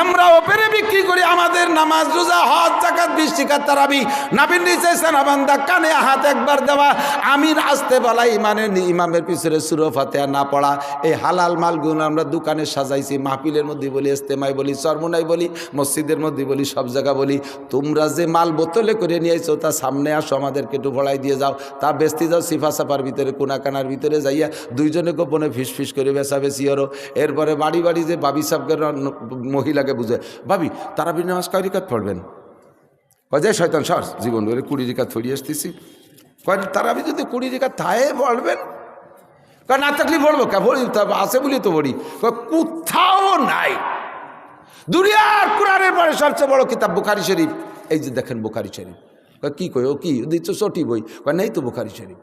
আমরা ওপেরে বিক্রি করি আমাদের নামাজ, রোজা, হজ জাকাত বৃষ্টিকার তারাবি। নাবিন নিচে সেনাবান্দা কানে হাত একবার দেওয়া। আমির আসতে বলা, ইমানের ইমামের পিছনে সুরো ফাতেহা না পড়া। এই হালাল মালগুলো আমরা দোকানে সাজাইছি, মাহফিলের মধ্যে বলি ইস্তেমাই বলি সরমুনাই বলি, মসজিদের মধ্যে বলি, সব জায়গা বলি। তোমরা যে মাল বোতলে করে নিয়ে তা সামনে আসো, আমাদেরকে একটু ভড়াই দিয়ে যাও। তা বেচতে যাও, সিফা সাফার ভিতরে, কোনাকানার ভিতরে যাইয়া দুইজনে গোপনে ফিস ফিস করে বেচা বেশি হরো এরপরে বাড়ি বাড়ি যে বাবি সাহেবকে মহিলাকে বুঝে, ভাবি তারা বিন নামাজ কয় রিকাত পড়বেন? কয়, যে শয়তান, সর, জীবন বলে কুড়ি রিকাত ফড়িয়ে আসতেছি। কয় তারা আমি যদি কুড়ি রিকাত থায়ে পড়বেন? কয়, না থাকলে পড়ব কে? পড়ি তা, আছে বলি তো পড়ি। কয়, কোথাও নাই। দুনিয়ার কোরআনের পরে সবচেয়ে বড় কিতাব বুখারি শরীফ। এই যে দেখেন বুখারি শরীফ। কয়, কি কই ও কি? দিচ্ছ চটি বই। কয়, নেই তো বুখারি শরীফ।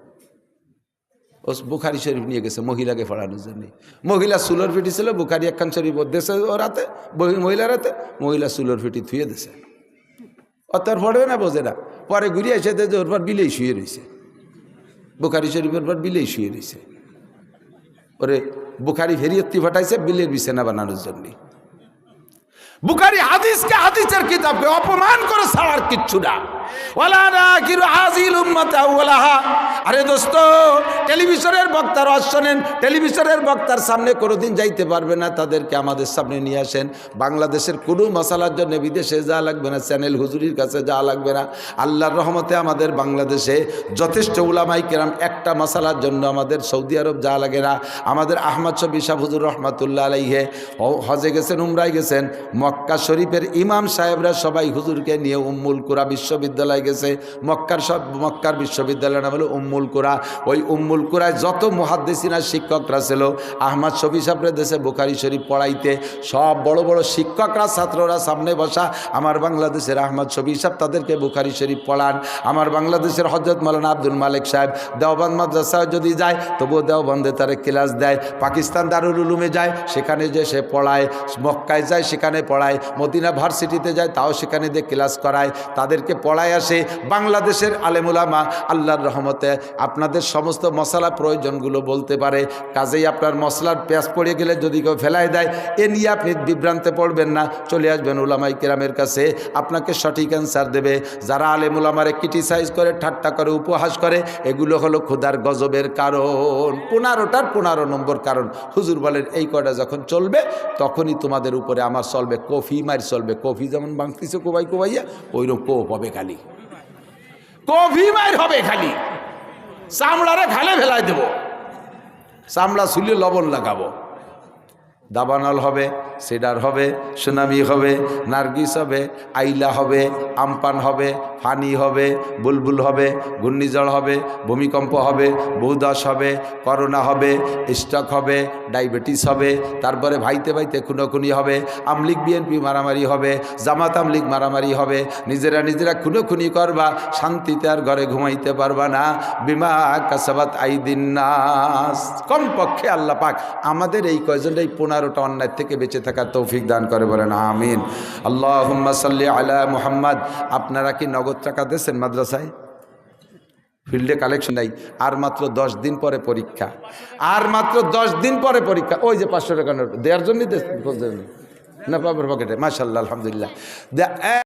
ও বুখারি শরীফ নিয়ে গেছে, মহিলাকে পড়ানোর জন্য। মহিলা সুলোর ফিটি ছিল, বুখারি একখান শরীফ দেশে ওর হাতে বহি- মহিলার হাতে মহিলা সুলোর ফিটি থুয়ে দিছে আর পড়বে না, বোঝে না। পরে ঘুরিয়ে এসে দেখে ওর পর বিলেই শুয়ে রয়েছে। বুখারি শরীফের পর বিলেই শুয়ে রয়েছে। ওরে বুখারি ফেরিয়ত্তি ফাটাইছে, বিলের বিছানা বানানোর জন্যে। বুখারি হাদিসকে হাদিসের কিতাবকে অপমান করে ছাড়ার কিচ্ছু না। আরে দোস্ত, টেলিভিশনের বক্তার শোনেন, টেলিভিশনের বক্তার সামনে কোনোদিন যাইতে পারবে না, তাদেরকে আমাদের সামনে নিয়ে আসেন। বাংলাদেশের কোনো মশালার জন্য বিদেশে যাওয়া লাগবে না, চ্যানেল হুজুরির কাছে যাওয়া লাগবে না। আল্লাহর রহমতে আমাদের বাংলাদেশে যথেষ্ট উলামাই কেরাম একটা মশালার জন্য আমাদের সৌদি আরব যাওয়া লাগে না। আমাদের আহমদ শবি শাহ হুজুর রহমাতুল্লাহ আলাইহে হজে গেছেন, উমরায় গেছেন। মক্কা শরীফের ইমাম সাহেবরা সবাই হুজুরকে নিয়ে উম্মুল কুরা বিশ্ববিদ্যালয় গেছে। মক্কার সব, মক্কার বিশ্ববিদ্যালয়ের নাম হলো উম্মুল কুরা। ওই উম্মুল কুরায় যত মহাদ্দেশিনা শিক্ষকরা ছিল, আহমদ শফি সাহেবের দেশে বুখারি শরীফ পড়াইতে, সব বড় বড় শিক্ষকরা, ছাত্ররা সামনে বসা, আমার বাংলাদেশের আহমদ শফি সাহেব তাদেরকে বুখারি শরীফ পড়ান। আমার বাংলাদেশের হজরত মালানা আব্দুল মালিক সাহেব দেওবান মাদ্রাসায় যদি যায়, তবুও দেওবন্দে তারা ক্লাস দেয়। পাকিস্তান দারুল উলুমে যায়, সেখানে যে সে পড়ায়, মক্কায় যায়, সেখানে পড়ায়। মদিনা ভার্সিটিতে যায়, তাও সেখানে দিয়ে ক্লাস করায়। তাদেরকে পড়ায় আসে, বাংলাদেশের আলেমুলামা আল্লাহর রহমতে আপনাদের সমস্ত মশলা প্রয়োজনগুলো বলতে পারে। কাজেই আপনার মশলার পেঁয়াজ পড়ে গেলে যদি কেউ ফেলাই দেয়, এ নিয়ে আপনি বিভ্রান্তে পড়বেন না। চলে আসবেন উলামাই কেরামের কাছে, আপনাকে সঠিক অ্যান্সার দেবে। যারা আলেমুলামারে ক্রিটিসাইজ করে, ঠাট্টা করে, উপহাস করে, এগুলো হলো ক্ষুধার গজবের কারণ। পনেরোটার পনেরো নম্বর কারণ। হুজুর বলেন, এই কটা যখন চলবে, তখনই তোমাদের উপরে আমার চলবে, কফি মার চলবে। কফি যেমন বাংতিছে কোবাই কোবাইয়া, ওইরকম কোপ হবে খালি। কফি মার হবে খালি। চামড়ারে খালে ফেলাই দেব। চামড়া ছুলে লবণ লাগাবো। দাবানল হবে। সেডার হবে, সুনামি হবে, নার্গিস হবে, আইলা হবে, আমপান হবে, ফানি হবে, বুলবুল হবে, ঘূর্ণিঝড় হবে, ভূমিকম্প হবে বৌদাস হবে, করোনা হবে স্ট্রোক হবে, ডায়াবেটিস হবে, তারপরে ভাইতে ভাইতে খুনোখুনি হবে, আমলিগ বিএনপি মারামারি হবে, জামাত আমলিগ মারামারি হবে, নিজেরা নিজেরা খুনোখুনি করবা, শান্তিতে আর ঘরে ঘুমাইতে পারবা না, বিমা কাসাবাত আইদিন নাস। কমপক্ষে আল্লাহ পাক আমাদের এই কয়জনটা এই পনেরোটা অন্যায় থেকে বেঁচে থাকার তৌফিক দান করে বলেন, আমিন। আল্লাহ সাল্লি আলা মুহাম্মদ। আপনারা কি নগদ টাকা দিয়েছেন মাদ্রাসায়? ফিল্ডে কালেকশন নাই। আর মাত্র দশ দিন পরে পরীক্ষা। আর মাত্র দশ দিন পরে পরীক্ষা। ওই যে পাঁচশো টাকা দেওয়ার জন্যই দেশ না পাবার পকেটে মাসাল্লাহ আলহামদুলিল্লাহ।